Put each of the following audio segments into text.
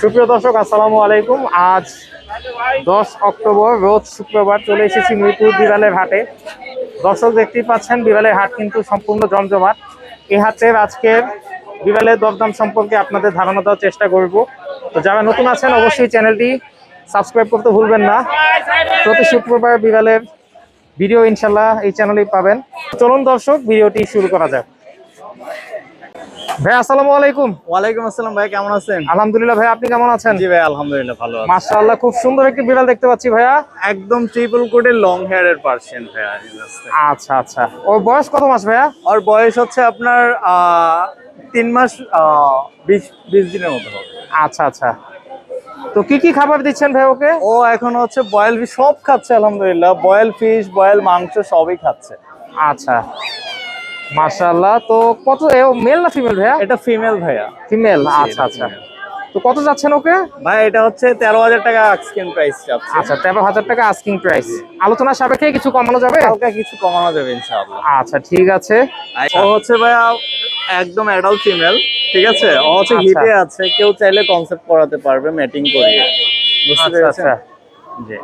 সুপ্রিয় দর্শক, আসসালামু আলাইকুম। আজ দশ অক্টোবর, রোজ শুক্রবার চলে এসেছি মিরপুর বিড়ালের হাটে। দর্শক দেখতেই পাচ্ছেন, বিড়ালের হাট কিন্তু সম্পূর্ণ জমজমাট। এই হাটের আজকের বিড়ালের দরদাম সম্পর্কে আপনাদের ধারণা দেওয়ার চেষ্টা করব। তো যারা নতুন আছেন, অবশ্যই চ্যানেলটি সাবস্ক্রাইব করতে ভুলবেন না। প্রতি শুক্রবার বিড়ালের ভিডিও ইনশাল্লাহ এই চ্যানেলেই পাবেন। চলুন দর্শক, ভিডিওটি শুরু করা যাক। ভাই আসসালামু আলাইকুম। ওয়ালাইকুম আসসালাম ভাই কেমন আছেন? আলহামদুলিল্লাহ ভাই আপনি কেমন আছেন? জি ভাই আলহামদুলিল্লাহ ভালো আছি। মাশাআল্লাহ খুব সুন্দর একটি বিড়াল দেখতে পাচ্ছি ভাইয়া। একদম ট্রিপল কোটের লং হেয়ারের পার্সিয়ান ভাইয়া আচ্ছা আচ্ছা। ওর বয়স কত মাস ভাইয়া? ওর বয়স হচ্ছে আপনার আহ, তিন মাস আহ, বিশ বিশ দিনের মতো হবে। আচ্ছা আচ্ছা। তো কি কি খাবার দিচ্ছেন ভাই ওকে? ও এখন হচ্ছে বয়েল সব খাচ্ছে আলহামদুলিল্লাহ। বয়েল ফিশ বয়েল মাংস সবই খাচ্ছে। আচ্ছা। মাশাআল্লাহ তো কত মেল না ফিমেল ভাইয়া? এটা ফিমেল ভাইয়া। ফিমেল আচ্ছা আচ্ছা। তো কত যাচ্ছেন ওকে? ভাই এটা হচ্ছে তেরো হাজার টাকা স্ক্রিন প্রাইস যাচ্ছে। আচ্ছা তেরো হাজার টাকা আস্কিং প্রাইস আলোচনা সাপেক্ষে কিছু কমানো যাবে? হালকা কিছু কমানো যাবে ইনশাআল্লাহ। আচ্ছা ঠিক আছে। ও হচ্ছে ভাইয়া একদম অ্যাডাল্ট ফিমেল ঠিক আছে? ও হচ্ছে আচ্ছা। হিটে আছে কেউ চাইলে কনসেপ্ট করাতে পারবে ম্যাটিং করিয়ে। বুঝতে আচ্ছা পেরেছেন? আচ্ছা। জি।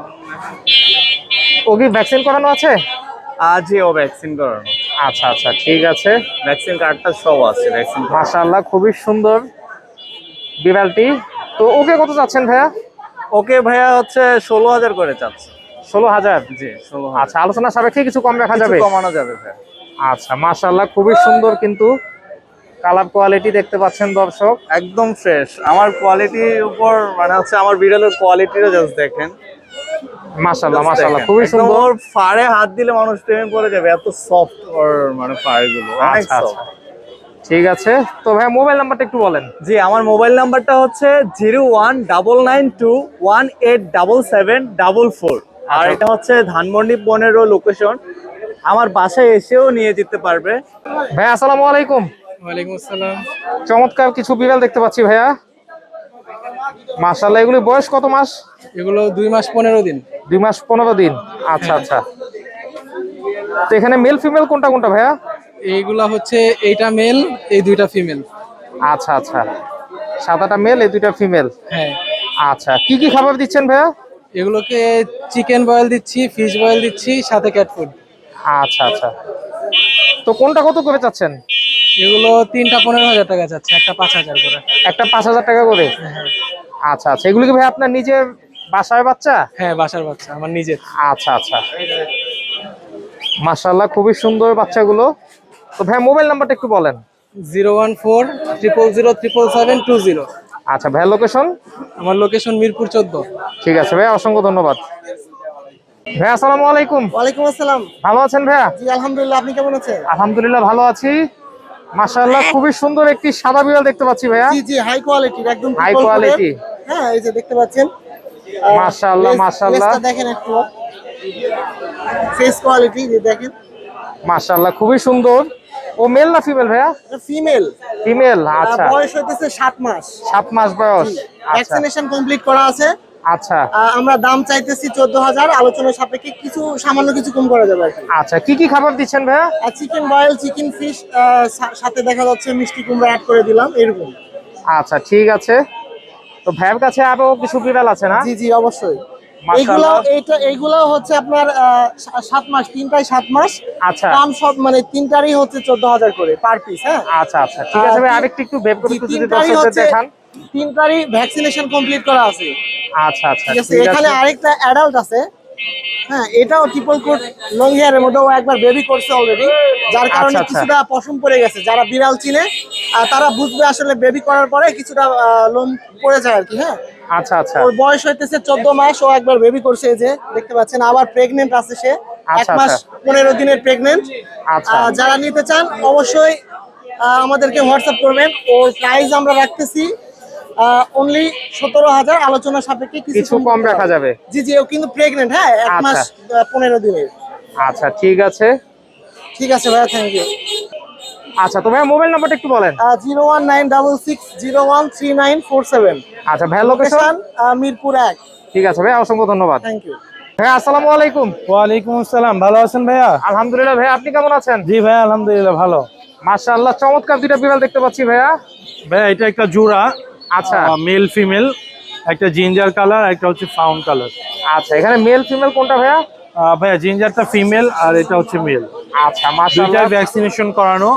ও কি ভ্যাকসিন করানো আছে? আজই ও ভ্যাকসিন করানো। আচ্ছা আচ্ছা ঠিক আছে। ভ্যাকসিন কার্ডটা সব আছে ভ্যাকসিন মাশাআল্লাহ খুবই সুন্দর বিড়ালটি। তো ওকে কত চাচ্ছেন ভাইয়া? ওকে ভাইয়া হচ্ছে ষোলো হাজার করে চাচ্ছে। ষোলো হাজার? জি ষোলো আচ্ছা আলোচনা সাপেক্ষে কিছু কম রাখা যাবে? কমানো যাবে ভাইয়া। আচ্ছা মাশাআল্লাহ খুবই সুন্দর কিন্তু কালার কোয়ালিটি দেখতে পাচ্ছেন দর্শক। একদম ফ্রেশ আমার কোয়ালিটির উপর মানে হচ্ছে আমার বিড়ালের কোয়ালিটিটা জাস্ট দেখেন। মাশাআল্লাহ মাশাআল্লাহ খুবই সুন্দর। ফাড়ে হাত দিলে মানুষ প্রেমে পড়ে যাবে এত সফট ওর মানে ফাড়গুলো অনেক আচ্ছা আচ্ছা। ঠিক আছে তো ভাই মোবাইল নাম্বারটা একটু বলেন। জি আমার মোবাইল নাম্বারটা হচ্ছে zero one double nine two one eight double seven double four আর আচ্ছা। এটা হচ্ছে ধানমন্ডি পনেরো লোকেশন আমার বাসায় এসেও নিয়ে যেতে পারবে। ভাই আসসালামু আলাইকুম। ওয়ালাইকুম আসসালাম। চমৎকার কিছু বিড়াল দেখতে পাচ্ছি ভাইয়া। মাশাআল্লাহ এগুলি বয়স কত মাস? এগুলো দুই মাস পনেরো দিন। দুই মাস পনেরো দিন। আচ্ছা আচ্ছা। তো এখানে মেল ফিমেল কোনটা কোনটা ভাইয়া? এইগুলা হচ্ছে এইটা মেল এই দুইটা ফিমেল আচ্ছা আচ্ছা। সাদাটা মেল এই দুইটা ফিমেল হ্যাঁ। আচ্ছা কি কি খাবার দিচ্ছেন ভাইয়া? এগুলোকে চিকেন বয়েল দিচ্ছি ফিশ বয়েল দিচ্ছি সাথে ক্যাট ফুড আচ্ছা আচ্ছা। তো কোনটা কত করে চাচ্ছেন? এগুলো তিনটা পনেরো হাজার টাকা চাচ্ছে একটা পাঁচ হাজার করে। একটা পাঁচ হাজার টাকা করে? হ্যাঁ। আচ্ছা আচ্ছা। এগুলো কি ভাই আপনার নিজের বাসায় বাচ্চা? হ্যাঁ বাসার বাচ্চা আমার নিজের। আচ্ছা আচ্ছা। মাশাল্লাহ খুবই সুন্দর বাচ্চাগুলো। তো ভাই মোবাইল নাম্বারটা একটু বলেন। Zero one four triple zero triple seven two zero. আচ্ছা ভাই লোকেশন আমার লোকেশন মিরপুর চোদ্দ। ঠিক আছে ভাই অসংখ্য ধন্যবাদ। ভাই আসসালামু আলাইকুম। ওয়ালাইকুম আসসালাম। ভালো আছেন ভাইয়া? জি আলহামদুলিল্লাহ আপনি কেমন আছেন? আলহামদুলিল্লাহ ভালো আছি। মাশাআল্লাহ খুবই সুন্দর একটি সাদা বিড়াল দেখতে পাচ্ছি ভাইয়া। জি জি হাই কোয়ালিটির একদম হাই কোয়ালিটি হ্যাঁ এই যে দেখতে পাচ্ছেন। মাশাআল্লাহ, মাশাআল্লাহ। দেখেন একটু। ফেস কোয়ালিটি যে দেখেন। মাশাআল্লাহ খুবই সুন্দর। ও মেল না ফিমেল ভাইয়া? ফিমেল ফিমেল আচ্ছা। বয়স হইতেছে সাত মাস। সাত মাস বয়স। ভ্যাকসিনেশন কমপ্লিট করা আছে। আচ্ছা। আমরা দাম চাইতেছি চোদ্দ হাজার আলোচনা সাপেক্ষে কিছু সামান্য কিছু কম করা যাবে আচ্ছা কি কি খাবার দিচ্ছেন ভাইয়া? চিকেন বয়েল চিকেন ফিশ সাথে দেখা যাচ্ছে মিষ্টি কুমড়া অ্যাড করে দিলাম এরকম। আচ্ছা ঠিক আছে। তো ভাইয়ের কাছে আরও কিছু বিড়াল আছে না? জি জি অবশ্যই। মাশাআল্লাহ। এইগুলো এইটা এইগুলো হচ্ছে আপনার সাত মাস তিনটাই সাত মাস। আচ্ছা। দাম সব মানে তিনটারই হচ্ছে চোদ্দ হাজার করে পার পিস হ্যাঁ? আচ্ছা আচ্ছা। ঠিক আছে ভাই আরেকটু একটু বের করে একটু যদি দর্শকদের দেখান। তিনটারই ভ্যাকসিনেশন কমপ্লিট করা আছে। আচ্ছা আচ্ছা ঠিক আছে এখানে আরেকটা অ্যাডাল্ট আছে। হ্যাঁ এটাও ট্রিপল কোট লং হেয়ারের মধ্যে ও একবার বেবি করছে অলরেডি যার কারণে আচ্ছা, আচ্ছা। কিছুটা পশম পড়ে গেছে। যারা বিড়াল চিনে তারা বুঝবে আসলে বেবি করার পরে কিছুটা লোম পড়ে যায় আর কি হ্যাঁ। আচ্ছা আচ্ছা। ওর বয়স হইতেছে চোদ্দ মাস ও একবার বেবি করছে এই যে দেখতে পাচ্ছেন আবার প্রেগনেন্ট আছে সে। এক আচ্ছা, মাস আচ্ছা। পনেরো দিনের প্রেগনেন্ট আচ্ছা। যারা নিতে চান অবশ্যই আমাদেরকে হোয়াটসঅ্যাপ করবেন। ওর প্রাইস আমরা রাখতেছি অনলি সতেরো হাজার আলোচনা সাপেক্ষে কিছু কম রাখা যাবে। জি জি ও কিন্তু প্রেগনেন্ট হ্যাঁ? এক আচ্ছা। মাস পনেরো দিনের। আচ্ছা ঠিক আছে। ঠিক আছে ভাইয়া থ্যাংক ইউ আচ্ছা তো ভাই মোবাইল নাম্বারটা একটু বলেন। Zero one nine double six zero one three nine four seven আচ্ছা ভাই লোকেশন মিরপুর এক। ঠিক আছে ভাই অসংখ্য ধন্যবাদ। থ্যাংক ইউ ভাই আসসালামু আলাইকুম। ওয়ালাইকুম আসসালাম ভালো আছেন ভাইয়া? আলহামদুলিল্লাহ ভাই আপনি কেমন আছেন? জি ভাই আলহামদুলিল্লাহ ভালো। মাশাআল্লাহ চমৎকার দুইটা বিড়াল দেখতে পাচ্ছি ভাইয়া। ভাইয়া এটা একটা জোড়া। আচ্ছা। মেল ফিমেল একটা জিঞ্জার কালার একটা হচ্ছে ফাউন্ড কালার আচ্ছা এখানে মেল ফিমেল কোনটা ভাইয়া? ভাইয়া জিঞ্জারটা ফিমেল আর এটা হচ্ছে মেল আচ্ছা দুইটাই ভ্যাকসিনেশন করানো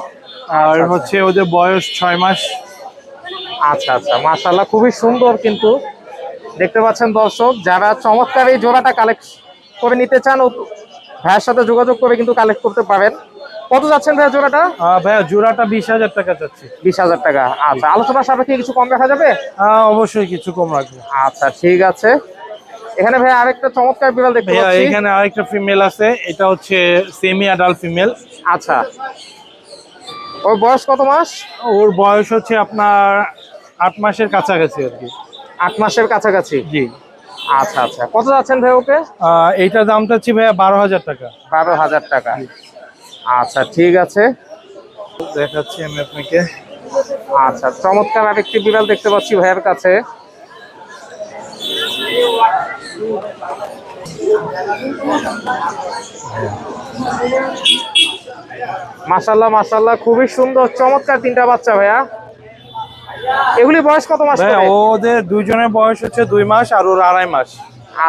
আর আচ্ছা, হচ্ছে ওদের বয়স ছয় মাস। আচ্ছা আচ্ছা মাশাআল্লাহ খুবই সুন্দর কিন্তু। দেখতে পাচ্ছেন দর্শক যারা চমৎকার এই জোড়াটা কালেক্ট করে নিতে চান ভাইয়ের সাথে যোগাযোগ করে কিন্তু কালেক্ট করতে পারেন। কত যাচ্ছেন ভাইয়া জোড়াটা? ভাইয়া জোড়াটা বিশ হাজার টাকা যাচ্ছে। বিশ হাজার টাকা। আচ্ছা আলোচনা সাপেক্ষে কিছু কম দেখা যাবে? আহ, অবশ্যই কিছু কম রাখব। আচ্ছা ঠিক আছে। এখানে ভাই আরেকটা চমৎকার বিড়াল দেখতে পাচ্ছি। এখানে আরেকটা ফিমেল আছে এটা হচ্ছে সেমি অ্যাডাল্ট ফিমেল আচ্ছা। ওর বয়স কত মাস? ওর বয়স হচ্ছে আপনার আট মাসের কাছাকাছি আর কি। আট মাসের কাছাকাছি? জি। আচ্ছা আচ্ছা। কত যাচ্ছেন ভাই ওকে? এইটার দামটা হচ্ছে ভাইয়া বারো হাজার টাকা। বারো হাজার টাকা। আচ্ছা ঠিক আছে। দেখাচ্ছি আমি আপনাকে। আচ্ছা চমৎকার আরেকটি বিড়াল দেখতে পাচ্ছি ভাইয়ের কাছে। মাশাল্লাহ মাশাল্লাহ খুবই সুন্দর চমৎকার তিনটা বাচ্চা ভাইয়া। এগুলি বয়স কত মাস ওদের দুইজনের বয়স হচ্ছে দুই মাস আর ওর আড়াই মাস।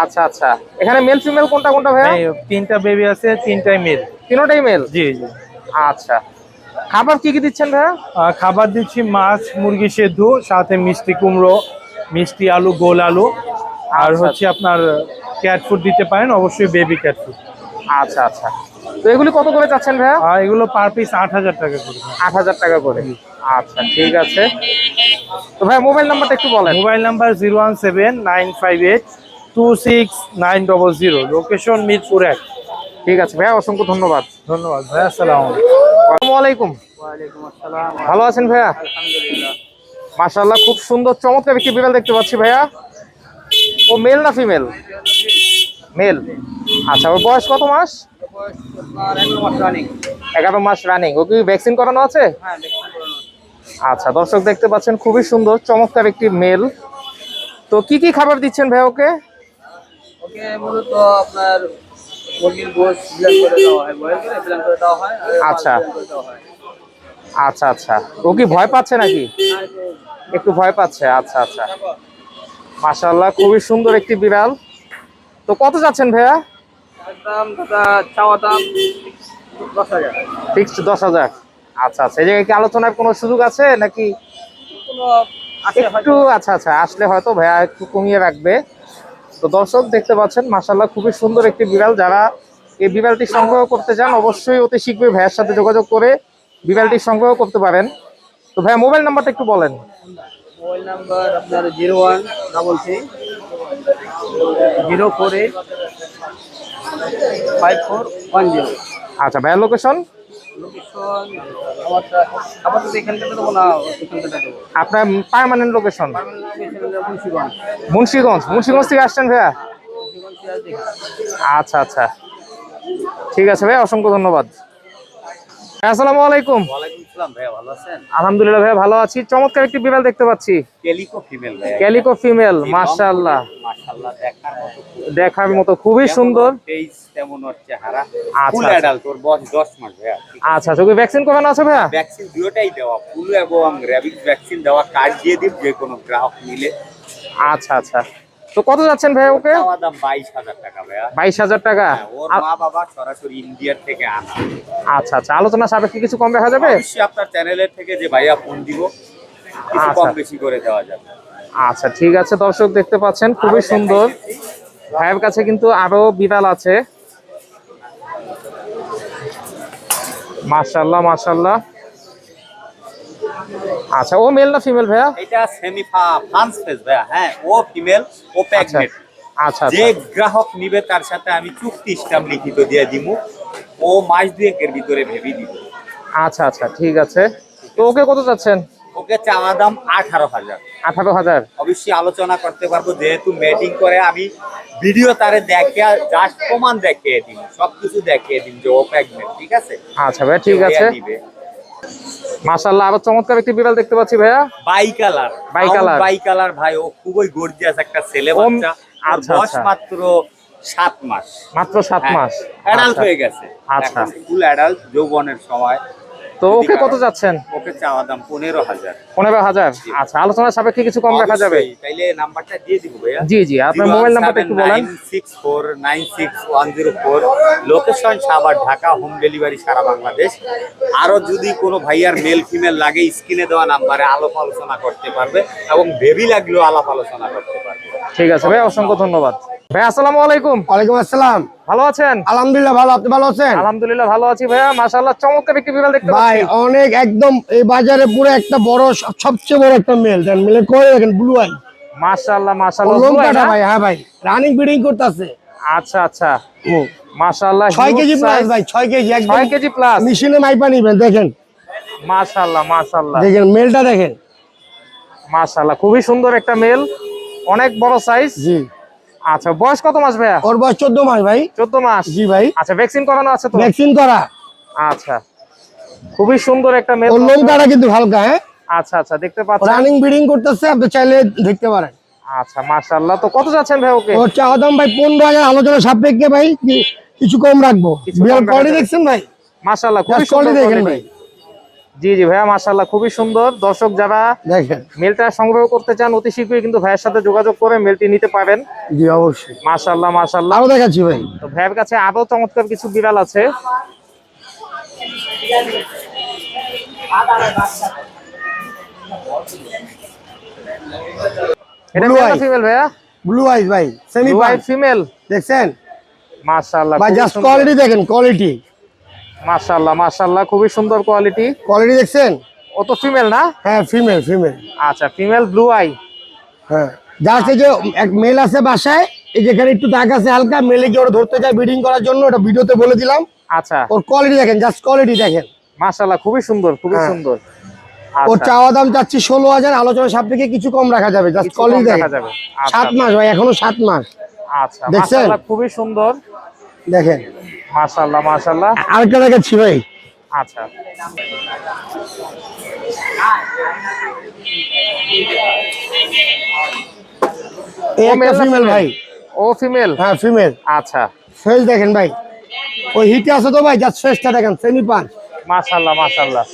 আচ্ছা আচ্ছা। এখানে মেল ফিমেল কোনটা কোনটা ভাইয়া? তিনটা বেবি আছে তিনটাই মেল তিনোটাই মেল জি জি। আচ্ছা। খাবার কি কি দিচ্ছেন ভাইয়া? খাবার দিচ্ছি মাছ মুরগি সেদ্ধ সাথে মিষ্টি কুমড়ো মিষ্টি আলু গোল আলু। আর আচ্ছা, হচ্ছে আপনার ক্যাট ফুড দিতে পারেন অবশ্যই বেবি ক্যাট ফুড আচ্ছা আচ্ছা। তো এগুলি কত করে চাচ্ছেন ভাইয়া? এগুলো পার পিস আট হাজার টাকা করে। আট হাজার টাকা করে। আচ্ছা ঠিক আছে। তো ভাই মোবাইল নাম্বারটা একটু বলেন। Mobile number zero one seven nine five eight two six nine double zero location Mirpur এক। ঠিক আছে ভাইয়া অসংখ্য ধন্যবাদ। ধন্যবাদ ভাই আসসালাম আসসালামু আলাইকুম। ভালো আছেন ভাইয়া? মাশাআল্লাহ খুব সুন্দর চমৎকার একটি বিড়াল দেখতে পাচ্ছি ভাইয়া। ও মেল না ফিমেল? মেল। আচ্ছা ওর বয়স কত মাস? এগারো মাস রানিং ও কি ভ্যাকসিন করানো আছে? আচ্ছা দর্শক দেখতে পাচ্ছেন খুবই সুন্দর চমৎকার একটি মেল। তো কি কি খাবার দিচ্ছেন ভাই ওকে? ওকে মূলত আপনার আচ্ছা। আচ্ছা আচ্ছা। ও কি ভয় পাচ্ছে নাকি? একটু ভয় পাচ্ছে আচ্ছা আচ্ছা। মাশাআল্লাহ খুবই সুন্দর একটি বিড়াল। তো কত যাচ্ছেন ভাইয়া? ফিক্সড দশ হাজার। আচ্ছা আচ্ছা। এই জায়গায় কি আলোচনার কোনো সুযোগ আছে নাকি? একটু আচ্ছা আচ্ছা। আসলে হয়তো ভাইয়া একটু কমিয়ে রাখবে। তো দর্শক দেখতে পাচ্ছেন মাশাআল্লাহ খুবই সুন্দর একটি বিড়াল। যারা এই বিড়ালটি সংগ্রহ করতে চান অবশ্যই অতি শীঘ্রই ভাইয়ের সাথে যোগাযোগ করে বিড়ালটি সংগ্রহ করতে পারেন। তো ভাইয়া মোবাইল নাম্বারটা একটু বলেন। মোবাইল নাম্বার আপনার zero one double three zero four eight five four one zero. আচ্ছা ভাইয়া লোকেশন লোকেশন আমারটা আপাতত এখান থেকে দেবো না এখান থেকে দেবো আপনার পার্মানেন্ট লোকেশন মুন্সিগঞ্জ মুন্সিগঞ্জ মুন্সিগঞ্জ থেকে আসছেন ভাইয়া? আচ্ছা আচ্ছা। ঠিক আছে ভাই অসংখ্য ধন্যবাদ। আসসালামু আলাইকুম। ওয়ালাইকুম আসসালাম ভাইয়া ভালো আছেন? আলহামদুলিল্লাহ ভাই ভালো আছি। চমৎকার একটি বিড়াল দেখতে পাচ্ছি। ক্যালিকো ফিমেল মাশাআল্লাহ। মাশাআল্লাহ দেখার মতো দেখার মতো খুবই সুন্দর। আচ্ছা, ফুল আচ্ছা। আচ্ছা ভ্যাকসিন করানো আছে ভাইয়া? ভ্যাকসিন দুটোটাই দেওয়া ফুল এবং র্যাবিক ভ্যাকসিন দেওয়া কার্ড দিয়ে দিব যে কোনো গ্রাহক নিলে। আচ্ছা আচ্ছা। তো কত যাচ্ছেন ভাইয়া ওকে? বাইশ হাজার টাকা হ্যাঁ, আচ্ছা আচ্ছা আলোচনা সাপেক্ষে কিছু কম দেখা যাবে? আপনার চ্যানেলের থেকে যে ভাইয়া ফোন দিব আচ্ছা। কম বেশি করে দেওয়া যাবে। আচ্ছা ঠিক আছে দর্শক দেখতে পাচ্ছেন খুবই সুন্দর। ভাইয়ের কাছে কিন্তু আরও বিড়াল আছে। মাশাল্লাহ মাশাল্লাহ আচ্ছা ও মেল না ফিমেল ভাইয়া? এটা সেমি ফ্রান্স ফেস ভাইয়া হ্যাঁ ও ফিমেল ও আচ্ছা প্যাগনেট আচ্ছা যে আচ্ছা গ্রাহক নিবে তার সাথে আমি চুক্তি স্টাম্প লিখিত দিয়ে দিব ও মাস দুয়েকের ভিতরে ভেবে দিব। আচ্ছা আচ্ছা ঠিক আছে। তো ওকে কত চাচ্ছেন? ওকে চাওয়া দাম আঠারো হাজার। আঠারো হাজার। অবশ্যই আলোচনা করতে পারব যেহেতু মেটিং করে আমি ভিডিও তারে দেখে জাস্ট প্রমাণ দেখিয়ে দিন সবকিছু দেখিয়ে দিন যে ও প্রেগনেন্ট ঠিক আছে? আচ্ছা ভাইয়া ঠিক আছে। মাশাল্লাহ আরও চমৎকার একটি বিড়াল দেখতে পাচ্ছি ভাইয়া by colour by colour. By colour ভাই ও খুবই গর্জিয়াস একটা ছেলে বাচ্চা আর আচ্ছা, বয়স আচ্ছা। মাত্র সাত মাস মাত্র সাত মাস অ্যাডাল্ট আচ্ছা। হয়ে গেছে আচ্ছা। ফুল অ্যাডাল্ট যৌবনের সময় তো ওকে কত যাচ্ছেন? ওকে চাওয়া দাম পনেরো হাজার। পনেরো হাজার। আচ্ছা আলোচনার সাপেক্ষে কিছু কম রাখা যাবে। তাইলে নাম্বারটা দিয়ে দিব ভাইয়া। জি জি আপনার মোবাইল নাম্বারটা একটু বলেন। Six four nine six one zero four. Location Savar Dhaka home delivery সারা বাংলাদেশ। আরও যদি কোনো ভাইয়ার মেল ফিমেল লাগে স্ক্রিনে দেওয়া নাম্বারে আলাপ আলোচনা করতে পারবে এবং বেবি লাগলেও আলাপ আলোচনা করতে পারবে। ঠিক আছে ভাই অসংখ্য ধন্যবাদ। ভাই আসসালামু আলাইকুম। ওয়ালাইকুম আসসালাম। ভালো আছেন? আলহামদুলিল্লাহ ভালো। আপনি ভালো আছেন? আলহামদুলিল্লাহ ভালো আছি ভাইয়া। মাশাআল্লাহ চমৎকার একটি বিড়াল দেখতে ভাই অনেক একদম এই বাজারে পুরো একটা বড় সবচেয়ে বড় একটা মেল। দেন মেলে করে দেখেন ব্লু আই মাশাআল্লাহ মাশাআল্লাহ? ভাই হ্যাঁ ভাই রানিং ব্রিডিং করতেছে। আচ্ছা আচ্ছা। মাশাআল্লাহ কেজি প্লাস ভাই কেজি একদম কেজি প্লাস মেশিনে মাইপা নিবেন দেখেন। মাশাআল্লাহ মাশাআল্লাহ। দেখেন মেলটা দেখেন। মাশাআল্লাহ খুবই সুন্দর একটা মেল। অনেক বড় সাইজ জি। আচ্ছা বয়স কত মাস ভাইয়া? ওর বয়স চোদ্দ মাস ভাই। চোদ্দ মাস? জি ভাই। আচ্ছা ভ্যাকসিন করানো আছে তো? ভ্যাকসিন করা। আচ্ছা। খুবই সুন্দর একটা মেল ওর লোম কাটা কিন্তু হালকা হ্যাঁ? আচ্ছা আচ্ছা দেখতে পাচ্ছেন? রানিং ব্রিডিং করতেছে আপনি চাইলে দেখতে পারেন। আচ্ছা মাশাআল্লাহ। তো কত যাচ্ছেন ভাই ওকে? ওর চাওয়া দাম ভাই পনেরো হাজার আলোচনা সাপেক্ষে ভাই কিছু কম রাখব। বিড়াল কোয়ালিটি দেখছেন ভাই? মাশাআল্লাহ খুবই সুন্দর দেখেন ভাই। জি জি ভাইয়া মাশাআল্লাহ খুবই সুন্দর। দর্শক যারা দেখেন। মেলটা সংগ্রহ করতে চান অতি শীঘ্রই কিন্তু ভাইয়ের সাথে যোগাযোগ করে মেলটি নিতে পারেন। জি অবশ্যই। মাশাআল্লাহ মাশাআল্লাহ। আরও দেখাচ্ছি ভাই। তো ভাইয়ের কাছে আরও চমৎকার কিছু বিড়াল আছে। এটা মেল ফিমেল ভাইয়া? ব্লু আইস ভাই। সেমি ফিমেল দেখছেন? মাশাআল্লাহ ভাই জাস্ট কোয়ালিটি দেখেন কোয়ালিটি মাশাআল্লাহ মাশাআল্লাহ খুবই সুন্দর কোয়ালিটি কোয়ালিটি দেখছেন? ও তো ফিমেল না? হ্যাঁ ফিমেল ফিমেল আচ্ছা ফিমেল ব্লু আই হ্যাঁ জাস্ট এই যে এক মেল আছে বাসায় এই যেখানে একটু দাগ আছে হালকা মেলে কি ওরা ধরতে যায় ব্রিডিং করার জন্য ওটা ভিডিওতে বলে দিলাম। আচ্ছা। ওর কোয়ালিটি দেখেন জাস্ট কোয়ালিটি দেখেন। মাশাআল্লাহ খুবই সুন্দর খুবই হ্যাঁ। সুন্দর। ওর আচ্ছা, চাওয়া দাম চাচ্ছি ষোলো হাজার আলোচনা সাপেক্ষে কিছু কম রাখা যাবে জাস্ট কোয়ালিটি দেখেন। যাবে। আচ্ছা সাত মাস ভাই এখনও সাত মাস। আচ্ছা দেখছেন? খুবই সুন্দর। দেখেন। মাশাআল্লাহ মাশাআল্লাহ। আরেকটা দেখাচ্ছি ভাই। আচ্ছা। ও একটা ফিমেল ভাই। ও ফিমেল হ্যাঁ ফিমেল আচ্ছা। ফেস দেখেন ভাই। ওই হিটে আছে তো ভাই জাস্ট ফেসটা দেখেন সেমি পাঁচ মাশাআল্লাহ মাশাআল্লাহ।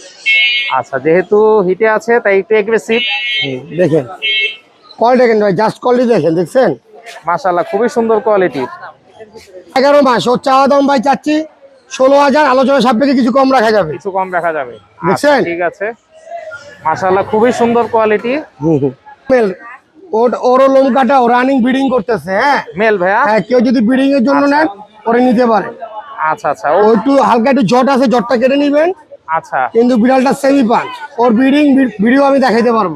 আচ্ছা যেহেতু হিটে আছে তাই একটু এগ্রেসিভ দেখেন। কোয়ালিটি দেখেন ভাই জাস্ট কোয়ালিটি দেখেন দেখছেন? মাশাআল্লাহ খুবই সুন্দর কোয়ালিটি এগারো মাস ওর চাওয়া দাম ভাই চাচ্ছি ষোলো হাজার আলোচনা সাপেক্ষে কিছু কম রাখা যাবে। কিছু কম রাখা যাবে। আচ্ছা, দেখছেন? ঠিক আছে। মাশাআল্লাহ খুবই সুন্দর কোয়ালিটি মেল ওর ওরও লোম কাটা ও রানিং ব্রিডিং করতেছে হ্যাঁ? মেল ভাইয়া? হ্যাঁ কেউ যদি ব্রিডিং এর জন্য নেন ওরে নিতে পারে। আচ্ছা আচ্ছা ও একটু হালকা একটু জট আছে জটটা কেটে নিবেন। আচ্ছা। কিন্তু বিড়ালটা সেমি পাঁচ ওর ব্রিডিং ভিডিও আমি দেখাইতে পারব।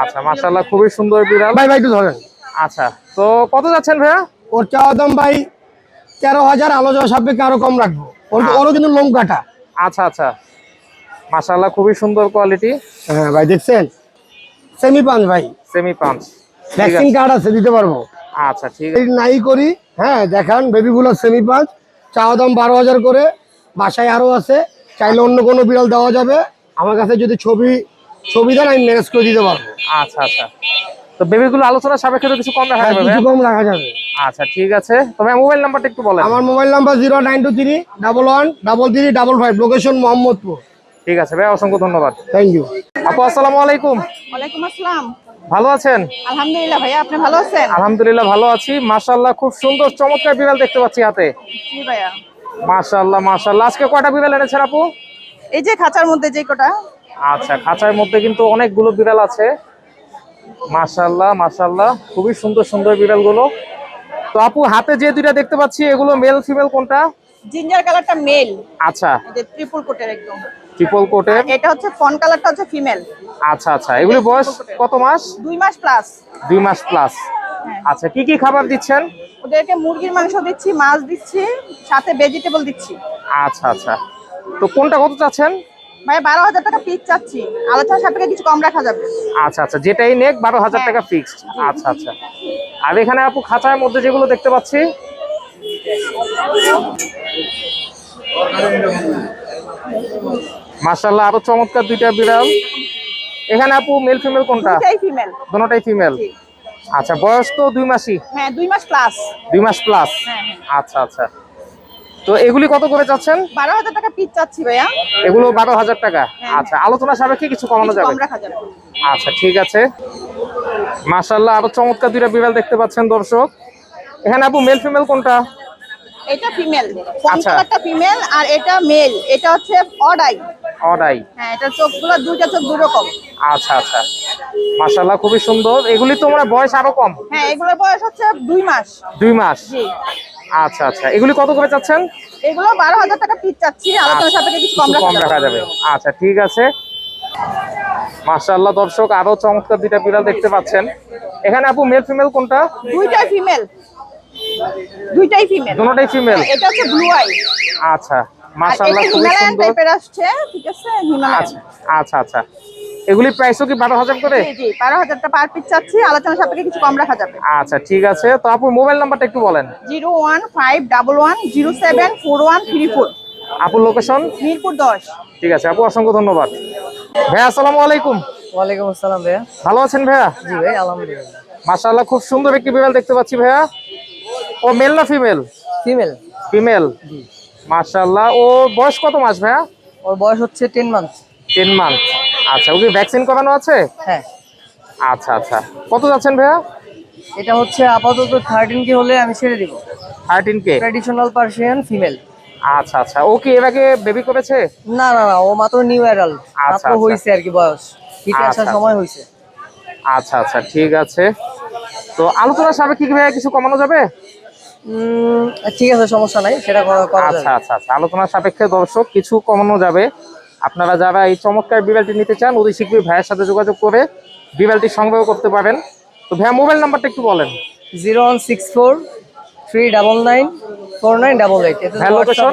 আচ্ছা মাশাআল্লাহ খুবই সুন্দর বিড়াল। ভাই ভাই একটু ধরেন। আচ্ছা তো কত যাচ্ছেন ভাইয়া? ওর চাওয়া দাম ভাই তেরো হাজার আলোচনা সাপেক্ষে আরও কম রাখব। ওর ওরও কিন্তু লোম কাটা আচ্ছা আচ্ছা। মাশাআল্লাহ খুবই সুন্দর কোয়ালিটি হ্যাঁ ভাই দেখছেন? সেমি পাঁচ ভাই। সেমি ঠিক ভ্যাকসিন কার্ড আছে দিতে পারব। আচ্ছা ঠিক আছে। নাই করি হ্যাঁ দেখান বেবিগুলো সেমি পাঁচ চাওয়া দাম বারো হাজার করে বাসায় আরও আছে। চাইলে অন্য কোনো বিড়াল দেওয়া যাবে। আমার কাছে যদি ছবি ছবি দেন আমি ম্যানেজ করে দিতে পারব। আচ্ছা আচ্ছা। তো বেবিগুলো আলোচনা সাপেক্ষে তো কিছু কম রাখা হ্যাঁ, যাবে কিছু কম রাখা যাবে। আচ্ছা ঠিক আছে। তবে মোবাইল নাম্বারটা একটু বলেন। আমার mobile number zero nine two three double one double three double five location Mohammadpur. ঠিক আছে ভাই অসংখ্য ধন্যবাদ। থ্যাংক ইউ আপু আসসালামু আলাইকুম। ওয়ালাইকুম আসসালাম। ভালো আছেন? আলহামদুলিল্লাহ ভাইয়া আপনি ভালো আছেন? আলহামদুলিল্লাহ ভালো আছি। মাশাআল্লাহ খুব সুন্দর চমৎকার বিড়াল দেখতে পাচ্ছি হাতে। জি ভাইয়া। মাশাআল্লাহ মাশাআল্লাহ। আজকে কয়টা বিড়াল এনেছেন আপু? এই যে খাঁচার মধ্যে যে কটা। আচ্ছা খাঁচার মধ্যে কিন্তু অনেকগুলো বিড়াল আছে। মাশাআল্লাহ মাশাআল্লাহ। খুবই সুন্দর সুন্দর বিড়ালগুলো। তো আপু হাতে যে দুইটা দেখতে পাচ্ছি এগুলো মেল ফিমেল কোনটা? জিঞ্জার কালারটা মেল আচ্ছা। এই যে ট্রিপল কোটের একদম। ট্রিপল কোটের এটা হচ্ছে ফন কালারটা হচ্ছে ফিমেল আচ্ছা আচ্ছা। এগুলো বয়স কত মাস? দুই মাস প্লাস দুই মাস প্লাস আচ্ছা কি কি খাবার দিচ্ছেন? ওদেরকে মুরগির মাংস দিচ্ছি মাছ দিচ্ছি সাথে ভেজিটেবল দিচ্ছি। আচ্ছা আচ্ছা। তো কোনটা কত চাচ্ছেন? ভাই বারো হাজার টাকা পিস চাচ্ছি। আলোচনা সাপেক্ষে কিছু কম রাখা যাবে। আচ্ছা আচ্ছা যেটাই নেক বারো হাজার টাকা ফিক্সড আচ্ছা আচ্ছা। আর এখানে আপু খাঁচার মধ্যে যেগুলো দেখতে পাচ্ছি? মার্শাল্লাহ আরও চমৎকার দুইটা বিড়াল। এখানে আপু মেল ফিমেল কোনটা? দুটাই ফিমেল দুটোটাই ফিমেল আচ্ছা বয়স তো দুই মাসই? হ্যাঁ দুই মাস প্লাস দুই মাস প্লাস হ্যাঁ হ্যাঁ। আচ্ছা আচ্ছা। তো এগুলি কত করে চাচ্ছেন? বারো হাজার টাকা পিস চাচ্ছি ভাইয়া। এগুলো বারো হাজার টাকা। হ্যাঁ। আচ্ছা আলোচনা সাপেক্ষে কিছু কমানো যাবে? আচ্ছা ঠিক আছে। মাশাল্লাহ আরও চমৎকার দুইটা বিড়াল দেখতে পাচ্ছেন দর্শক। এখানে আপু মেল ফিমেল কোনটা? এটা ফিমেল। একটা ফিমেল আর এটা মেল এটা হচ্ছে অডাই। অডাই। হ্যাঁ এটা চোখগুলো দুইটা চোখ দু রকম আচ্ছা আচ্ছা। মাশাল্লাহ খুবই সুন্দর। এগুলি তো মানে বয়স আরও কম। হ্যাঁ এগুলোর বয়স হচ্ছে দুই মাস। দুই মাস। জি। আচ্ছা আচ্ছা। এগুলি কত করে চাচ্ছেন? এগুলো বারো হাজার টাকা পিস চাচ্ছি। আলোচনা সাপেক্ষে কিছু কম রাখা যাবে। আচ্ছা ঠিক আছে। মাশাআল্লাহ দর্শক আরও চমৎকার দুইটা বিড়াল দেখতে পাচ্ছেন। এখানে আপু মেল ফিমেল কোনটা? দুইটাই ফিমেল দুইটাই ফিমেল দুটোটাই ফিমেল এটা হচ্ছে ব্লু আই আচ্ছা মাশাআল্লাহ সুন্দর। টাইপের আসছে ঠিক আছে? আচ্ছা আচ্ছা আচ্ছা। এগুলি প্রাইসও কি বারো হাজার করে? জি জি বারো হাজার টাকা পার পিস চাচ্ছি। আলোচনা সাপেক্ষে কিছু কম রাখা যাবে। আচ্ছা ঠিক আছে। তো আপু মোবাইল নাম্বারটা একটু বলেন। Zero one five double one zero seven four one three four. আপুর লোকেশন মিরপুর দশ। ঠিক আছে আপু অসংখ্য ধন্যবাদ। ভাইয়া আসসালামু আলাইকুম। ওয়ালাইকুম আসসালাম ভাইয়া। ভালো আছেন ভাইয়া? জি ভাই আলহামদুলিল্লাহ। মাশাআল্লাহ খুব সুন্দর একটি বিড়াল দেখতে পাচ্ছি ভাইয়া। ও মেল না ফিমেল ফিমেল ফিমেল মাশাআল্লাহ ও বয়স কত মাস ভাইয়া? ওর বয়স হচ্ছে টেন মান্থ টেন মান্থ আচ্ছা ওকে ভ্যাকসিন করানো আছে? হ্যাঁ। আচ্ছা আচ্ছা। কত যাচ্ছেন ভাইয়া? এটা হচ্ছে আপাতত থার্টিন কে হলে আমি ছেড়ে দিব। Thirteen K traditional Persian female আচ্ছা আচ্ছা। ও কি এর আগে বেবি করেছে? না না না ও মাত্র নিউ অ্যাডাল্ট আচ্ছা, মাত্র আচ্ছা। হয়েছে আর কি বয়স। হিটে আসার আচ্ছা। সময় হয়েছে আচ্ছা আচ্ছা ঠিক আছে। তো আলোচনা সাপেক্ষে কি ভাইয়া কিছু কমানো যাবে? ঠিক আছে সমস্যা নাই সেটা করা আচ্ছা আচ্ছা আচ্ছা। আলোচনা সাপেক্ষে দর্শক কিছু কমানো যাবে। আপনারা যারা এই চমৎকার বিড়ালটি নিতে চান অতি শীঘ্রই ভাইয়ের সাথে যোগাযোগ করে বিড়ালটি সংগ্রহ করতে পারেন। তো ভাইয়া মোবাইল নাম্বারটা একটু বলেন। Zero one six four three double nine four nine double eight. Location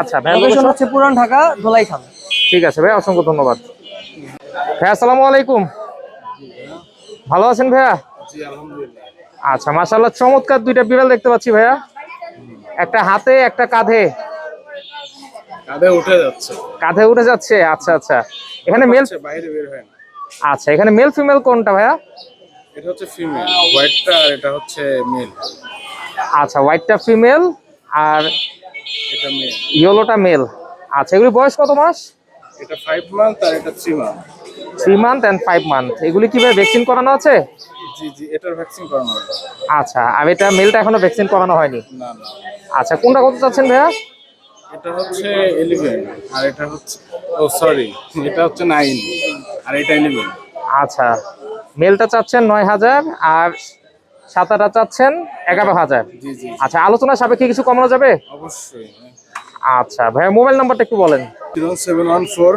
আচ্ছা ভাইয়া লোকেশন হচ্ছে পুরান ঢাকা ধোলাই খান ঠিক আছে ভাই অসংখ্য ধন্যবাদ। ভাইয়া আসসালামু আলাইকুম। ভালো আছেন ভাইয়া? আচ্ছা মাশাআল্লাহ চমৎকার দুইটা বিড়াল দেখতে পাচ্ছি ভাইয়া। একটা হাতে একটা কাঁধে। কাঁধে উঠে যাচ্ছে। কাঁধে উঠে যাচ্ছে? আচ্ছা আচ্ছা। এখানে মেল বাইরে বের হয় না। আচ্ছা এখানে মেল ফিমেল কোনটা ভাইয়া? এটা হচ্ছে ফিমেল হোয়াইটটা আর এটা হচ্ছে মেল আচ্ছা হোয়াইটটা ফিমেল আর এটা মেল ইয়েলোটা মেল আচ্ছা এগুলি বয়স কত মাস? এটা ফাইভ মান্থ আর এটা three month three month and five month এগুলি কীভাবে ভ্যাকসিন করানো আছে? জি জি এটার ভ্যাকসিন করানো হবে আচ্ছা আর এটা মেলটা এখনও ভ্যাকসিন করানো হয়নি? না না। আচ্ছা কোনটা কত চাচ্ছেন ভাইয়া? এটা হচ্ছে ইলেভেন আর এটা হচ্ছে ও সরি এটা হচ্ছে নাইন আর এটা ইলেভেন আচ্ছা মেলটা চাচ্ছেন নয় হাজার আর সাতাটা চাচ্ছেন এগারো হাজার। আচ্ছা আলোচনা সাপেক্ষে কিছু কমানো যাবে? অবশ্যই। আচ্ছা ভাইয়া মোবাইল নাম্বারটা একটু বলেন। Zero seven one four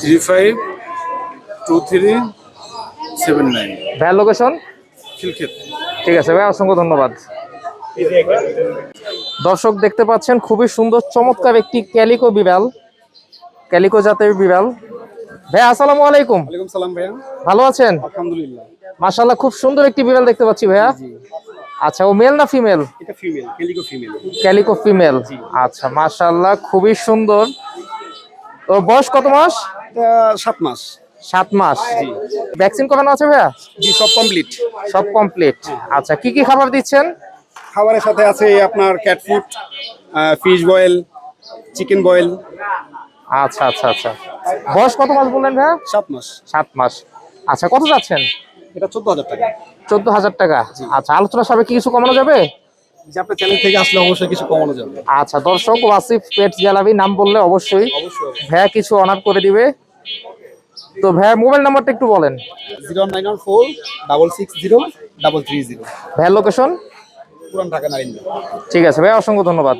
three five two three seven nine. ভাইয়ার লোকেশন ঠিক আছে ভাই অসংখ্য ধন্যবাদ। দর্শক দেখতে পাচ্ছেন খুবই সুন্দর চমৎকার একটি ক্যালিকো বিড়াল ক্যালিকো জাতের বিড়াল। ভাই আসসালামু আলাইকুম। ওয়ালাইকুম সালাম ভাইয়া। ভালো আছেন? আলহামদুলিল্লাহ। মাশাআল্লাহ খুব সুন্দর একটি বিড়াল দেখতে পাচ্ছি ভাইয়া। আচ্ছা ও মেল না ফিমেল? এটা female calico female. Calico female. আচ্ছা মাশাআল্লাহ খুবই সুন্দর। তো বয়স কত মাস? সাত মাস। সাত মাস। ভ্যাকসিন করানো আছে ভাইয়া? জি সব কমপ্লিট। সব কমপ্লিট। আচ্ছা কি কি খাবার দিচ্ছেন? খাবারের সাথে আছে আপনার cat food fish boil chicken boil আচ্ছা আচ্ছা আচ্ছা। বয়স কত মাস বললেন ভাইয়া? সাত মাস। সাত মাস। আচ্ছা কত যাচ্ছেন? এটা চোদ্দ হাজার টাকা। চোদ্দ হাজার টাকা। আচ্ছা আলোচনা সাপেক্ষে কিছু কমানো যাবে? আপনার চ্যানেল থেকে আসলে অবশ্যই কিছু কমানো যাবে। আচ্ছা দর্শক ওয়াসিফ পেটস গ্যালারি নাম বললে অবশ্যই অবশ্যই ভাইয়া কিছু অনার করে দিবে। তো ভাইয়া মোবাইল নাম্বারটা একটু বলেন। Zero nine one four double six zero double three zero. ভাইয়ার লোকেশন পুরান ঢাকা নারিন্দা ঠিক আছে ভাই অসংখ্য ধন্যবাদ।